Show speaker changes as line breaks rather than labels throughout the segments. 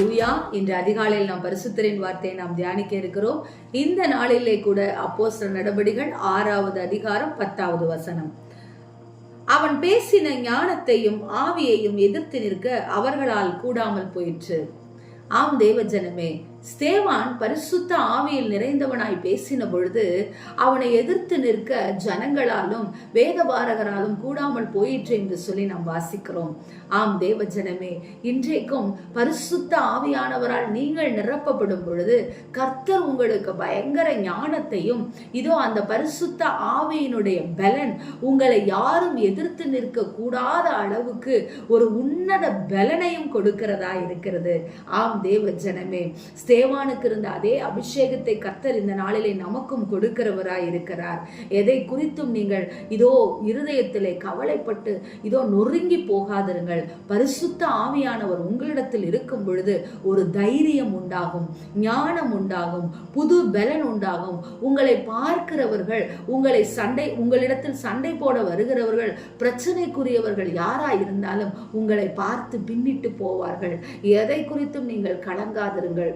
ஹalleluya இன்று அதிகாலையில் நாம் பரிசுத்தரின் வார்த்தையை நாம் தியானிக்க இருக்கிறோம். இந்த நாளிலே கூட அப்போஸ்தலர் நடபடிகள் ஆறாவது அதிகாரம் பத்தாவது வசனம். அவன் பேசின ஞானத்தையும் ஆவியையும் எதிர்த்து நிற்க அவர்களால் கூடாமல் போயிற்று. ஆம் தேவஜனமே ஸ்தேவான் பரிசுத்த ஆவியில் நிறைந்தவனாய் பேசின பொழுது அவனை எதிர்த்து நிற்க ஜனங்களாலும் வேதபாரகராலும் கூடாமல் போயிற்று என்று சொல்லி நாம் வாசிக்கிறோம். ஆம் தேவ ஜனமே இன்றைக்கும் பரிசுத்த ஆவியானவரால் நீங்கள் நிரப்பப்படும் பொழுது கர்த்தர் உங்களுக்கு பயங்கர ஞானத்தையும் இதோ அந்த பரிசுத்த ஆவியினுடைய பலன் உங்களை யாரும் எதிர்த்து நிற்க கூடாத அளவுக்கு ஒரு உன்னத பலனையும் கொடுக்கிறதா இருக்கிறது. ஆம் தேவ ஜனமே ஸ்தேவானுக்கு இருந்த அதே அபிஷேகத்தை கத்தர் இந்த நாளிலே நமக்கும் கொடுக்கிறவராய் இருக்கிறார். எதை குறித்தும் நீங்கள் இதோ இருதயத்திலே கவலைப்பட்டு இதோ நொறுங்கி போகாதிருங்கள். பரிசுத்த ஆவியானவர் உங்களிடத்தில் இருக்கும் பொழுது ஒரு தைரியம் உண்டாகும் ஞானம் உண்டாகும் புது பலன் உண்டாகும். உங்களை பார்க்கிறவர்கள் உங்களை சண்டை உங்களிடத்தில் சண்டை போட வருகிறவர்கள் பிரச்சனைக்குரியவர்கள் யாரா இருந்தாலும் உங்களை பார்த்து பின்னிட்டு போவார்கள். எதை குறித்தும் நீங்கள் கலங்காதிருங்கள்.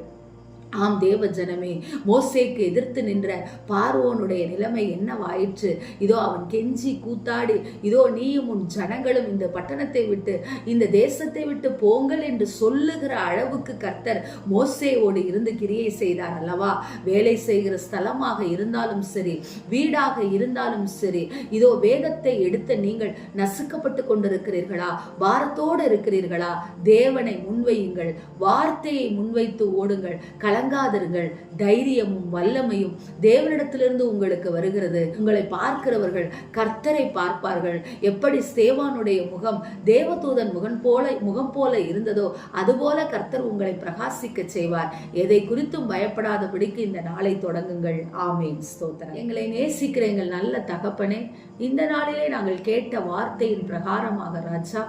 ஆம் தேவ ஜனமே மோசேக்கு எதிர்த்து நின்ற பார்வோனுடைய நிலைமை என்னவாயிற்று? இதோ அவன் கெஞ்சி கூத்தாடி இதோ நீயும் உன் ஜனங்களும் இந்த பட்டணத்தை விட்டு இந்த தேசத்தை விட்டு போங்கள் என்று சொல்லுகிற அளவுக்கு கர்த்தர் மோசேவோடு இருந்து கிரியை செய்தார் அல்லவா? வேலை செய்கிற ஸ்தலமாக இருந்தாலும் சரி வீடாக இருந்தாலும் சரி இதோ வேதத்தை எடுத்த நீங்கள் நசுக்கப்பட்டு கொண்டிருக்கிறீர்களா? பாரத்தோடு இருக்கிறீர்களா? தேவனை முன்வையுங்கள் வார்த்தையை முன்வைத்து ஓடுங்கள் கலங்காதிருங்கள் தைரியமும் வல்லமையும் தேவனிடத்திலிருந்து உங்களுக்கு வருகிறது. உங்களை பார்க்கிறவர்கள் கர்த்தரை பார்ப்பார்கள். எப்படி சேவானுடைய முகம் தேவதூதன் முகம் போல முகம் போல இருந்ததோ அதுபோல கர்த்தர் உங்களை பிரகாசிக்க செய்வார். எதை குறித்தும் பயப்படாதபடிக்கு இந்த நாளை தொடங்குங்கள். ஆமேன். ஸ்தோத்திரம். எங்களை நேசிக்கிற எங்கள் நல்ல தகப்பனே இந்த நாளிலே நாங்கள் கேட்ட வார்த்தையின் பிரகாரமாக ராஜா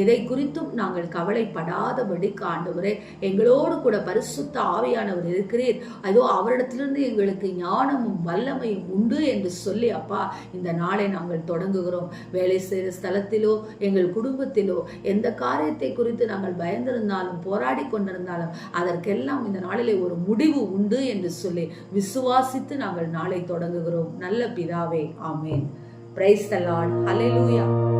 எதை குறித்தும் நாங்கள் கவலைப்படாதபடி காண்டவரே எங்களோடு கூட பரிசுத்த ஆவியானவர் இருக்கிறேன். அதோ அவரிடத்திலிருந்து எங்களுக்கு ஞானமும் வல்லமையும் உண்டு என்று சொல்லி அப்பா இந்த நாளை நாங்கள் தொடங்குகிறோம். வேலை செய்கிற ஸ்தலத்திலோ எங்கள் குடும்பத்திலோ எந்த காரியத்தை குறித்து நாங்கள் பயந்திருந்தாலும் போராடி கொண்டிருந்தாலும் அதற்கெல்லாம் இந்த நாளிலே ஒரு முடிவு உண்டு என்று சொல்லி விசுவாசித்து நாங்கள் நாளை தொடங்குகிறோம். நல்ல பிதாவே ஆமேன். Price தலாட் Lord